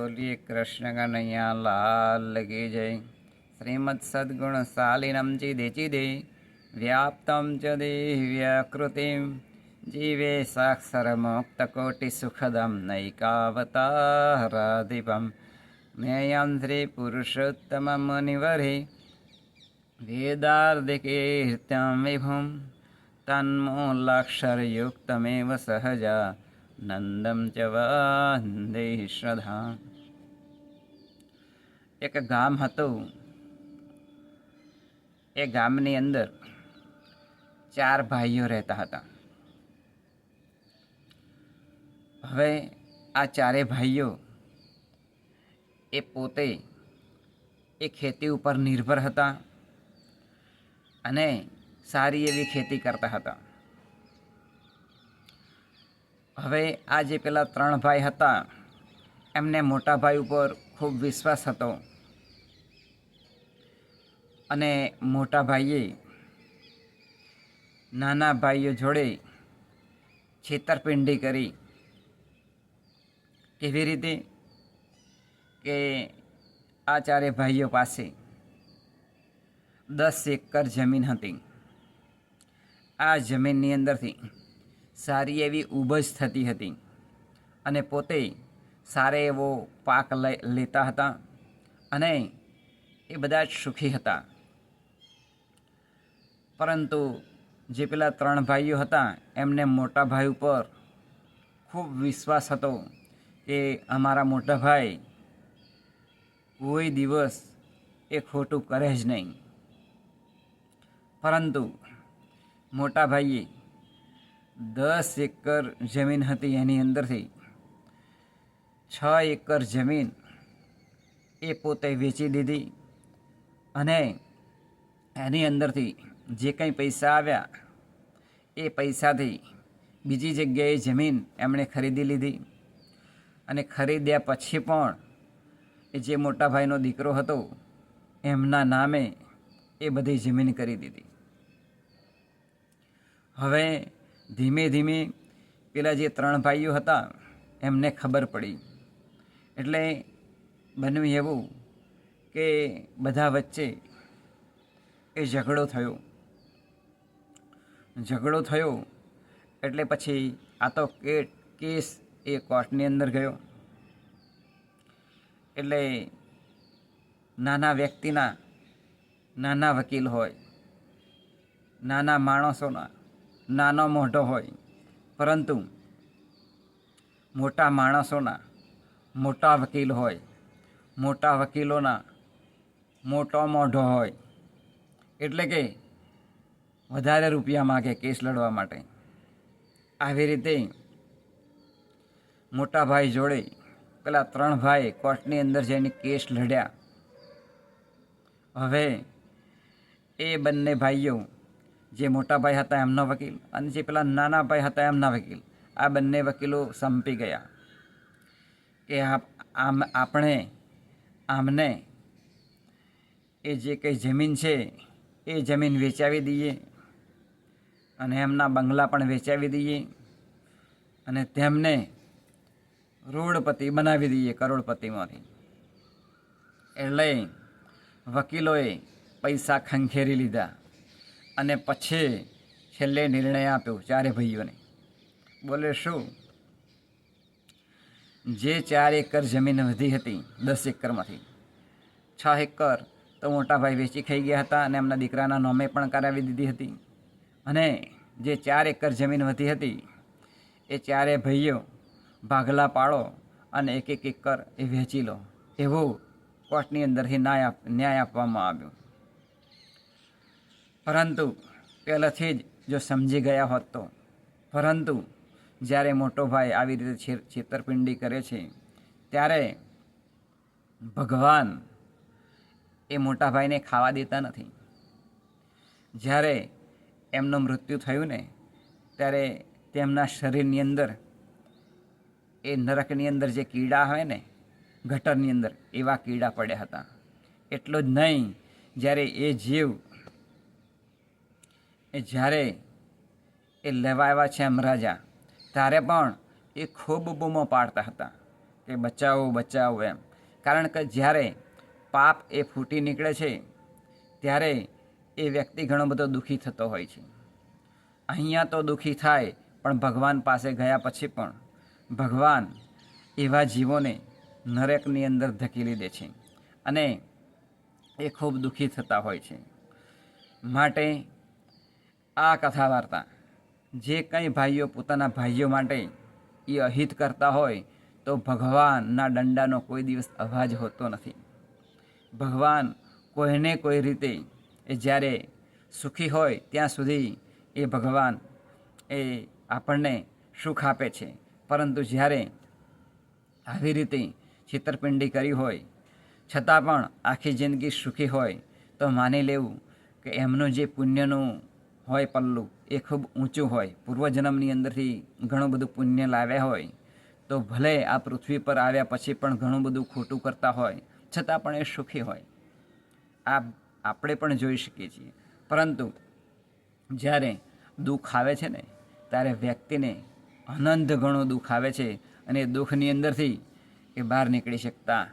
બોલીએ કૃષ્ણ કનૈયા લાલ કી જય. શ્રીમદ સદગુણ શાલિનમ ચિદે વ્યાપ્તમ ચ દિવ્યકૃતિમ જીવે સાક્ષરમોક્તકોટિસુખદમ નૈકાવતારાધિપમ. મેયમ શ્રી પુરુષોત્તમમુનિવરે વેદાર્ધિકીર્ત્યમ વિભુમ. તન્મૂલાક્ષરયુક્તમેવ સહજા, નંદમ ચ વંદે શ્રદ્ધા એક ગામ હતું. એ ગામની અંદર ચાર ભાઈઓ રહેતા હતા. હવે આ ચારે ભાઈઓ એ પોતે એ ખેતી ઉપર નિર્ભર હતા અને સારી એવી ખેતી કરતા હતા. હવે આ જે પેલા ત્રણ ભાઈ હતા, એમને મોટા ભાઈ ઉપર ખૂબ વિશ્વાસ હતો. અને મોટા ભાઈએ નાના ભાઈઓ જોડે છેતરપિંડી કરી. કેવી રીતે? કે આ ચારે ભાઈઓ પાસે દસ એકર જમીન હતી. આ જમીનની અંદરથી સારી એવી ઉપજ થતી હતી. અને પોતે સારો એવો પાક લેતા હતા અને એ બધા જ સુખી હતા. પરંતુ જે પેલા ત્રણ ભાઈઓ હતા, એમને મોટા ભાઈ ઉપર ખૂબ વિશ્વાસ હતો કે અમારા મોટા ભાઈ કોઈ દિવસ એ ખોટું કરે જ નહીં. પરંતુ મોટા ભાઈએ દસ એકર જમીન હતી એની અંદરથી છ એકર જમીન એ પોતે વેચી દીધી અને એની અંદરથી જે કંઈ પૈસા આવ્યા એ પૈસાથી બીજી જગ્યાએ જમીન એમણે ખરીદી લીધી. અને ખરીદ્યા પછી પણ એ જે મોટા ભાઈનો દીકરો હતો, એમના નામે એ બધી જમીન કરી દીધી. હવે ધીમે ધીમે પેલા જે ત્રણ ભાઈઓ હતા, એમને ખબર પડી. એટલે બન્યું એવું કે બધા વચ્ચે એ ઝઘડો થયો. ઝઘડો થયો એટલે પછી આ તો કે, કેસ એ કોર્ટની અંદર ગયો. એટલે નાના વ્યક્તિના નાના વકીલ હોય, નાના માણસોના નાનો મોઢો હોય, પરંતુ મોટા માણસોના મોટા વકીલ હોય, મોટા વકીલોના મોટો મોઢો હોય, એટલે કે વધારે રૂપિયા માગે કેસ લડવા માટે. આવી રીતે મોટા ભાઈ જોડે પેલા ત્રણ ભાઈ કોર્ટની અંદર જઈને કેસ લડ્યા. હવે એ બંને ભાઈઓ જે મોટા ભાઈ હતા એમનો વકીલ અને જે પેલા નાના ભાઈ હતા એમના વકીલ, આ બંને વકીલો સંપી ગયા. કે આમ આપણે, આમને એ જે કંઈ જમીન છે, એ જમીન વેચાવી દઈએ અને એમના બંગલા પણ વેચાવી દઈએ અને તેમને રોડપતિ બનાવી દઈએ કરોડપતિમાંથી. એટલે વકીલોએ પૈસા ખંખેરી લીધા અને પછી છેલ્લે નિર્ણય આપ્યો ચારે ભાઈઓને. બોલે શું? જે ચાર એકર જમીન વધી હતી, દસ એકરમાંથી. છ એકર તો મોટાભાઈ વેચી ખાઈ ગયા હતા અને એમના દીકરાના નોમે પણ કરાવી દીધી હતી. અને જે ચાર એકર જમીન વધી હતી, એ ચારે ભાઈઓ ભાગલા પાડો અને એક એક એકર એ વેચી લો. એવું કોર્ટની અંદરથી ન્યાય ન્યાય આપવામાં આવ્યો. પરંતુ પહેલાંથી જ જો સમજી ગયા હોત તો. પરંતુ જ્યારે મોટો ભાઈ આવી રીતે છેતરપિંડી કરે છે, ત્યારે ભગવાન એ મોટા ભાઈને ખાવા દેતા નથી. જ્યારે એમનું મૃત્યુ થયું ને, ત્યારે તેમના શરીરની અંદર, એ નરકની અંદર જે કીડા હોય ને, ગટરની અંદર, એવા કીડા પડ્યા હતા. એટલું જ નહીં, જ્યારે એ જીવ, એ જ્યારે એ લેવા આવ્યા છે અમરાજા ત્યારે પણ એ ખૂબ બૂમો પાડતા હતા કે બચાવો બચાવો એમ. કારણ કે જ્યારે પાપ એ ફૂટી નીકળે છે, ત્યારે એ વ્યક્તિ ઘણો બધો દુઃખી થતો હોય છે. અહીંયા તો દુઃખી થાય, પણ ભગવાન પાસે ગયા પછી પણ ભગવાન એવા જીવોને નરકની અંદર ધકેલી દે છે અને એ ખૂબ દુઃખી થતા હોય છે. માટે આ કથા વાર્તા જે કંઈ ભાઈઓ પોતાના ભાઈઓ માટે એ અહિત કરતા હોય, તો ભગવાનના દંડાનો કોઈ દિવસ અવાજ હોતો નથી. ભગવાન કોઈને કોઈ રીતે એ જ્યારે સુખી હોય ત્યાં સુધી એ ભગવાન એ આપણને સુખ આપે છે. પરંતુ જ્યારે આવી રીતે છેતરપિંડી કરી હોય, છતાં પણ આખી જિંદગી સુખી હોય, તો માની લેવું કે એમનું જે પુણ્યનું હોય પલ્લું, એ ખૂબ ઊંચું હોય, પૂર્વજન્મની અંદરથી ઘણું બધું પુણ્ય લાવ્યા હોય, તો ભલે આ પૃથ્વી પર આવ્યા પછી પણ ઘણું બધું ખોટું કરતા હોય, છતાં પણ એ સુખી હોય. આ આપણે પણ જોઈ શકીએ છીએ. પરંતુ જ્યારે દુઃખ આવે છે ને, ત્યારે વ્યક્તિને અનંત ઘણું દુઃખ આવે છે અને દુઃખની અંદરથી એ બહાર નીકળી શકતા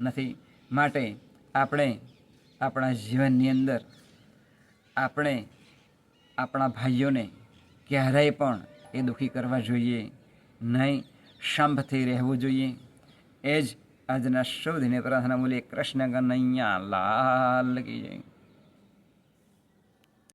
નથી. માટે આપણે આપણા જીવનની અંદર, આપણે આપણા ભાઈઓને ક્યારેય પણ એ દુઃખી કરવા જોઈએ. નહીં શંભથી રહેવું જોઈએ. એ જ આજના શુભ દિને પ્રાર્થના મૂલ્યે કૃષ્ણ કનૈયા લાલ કી જય.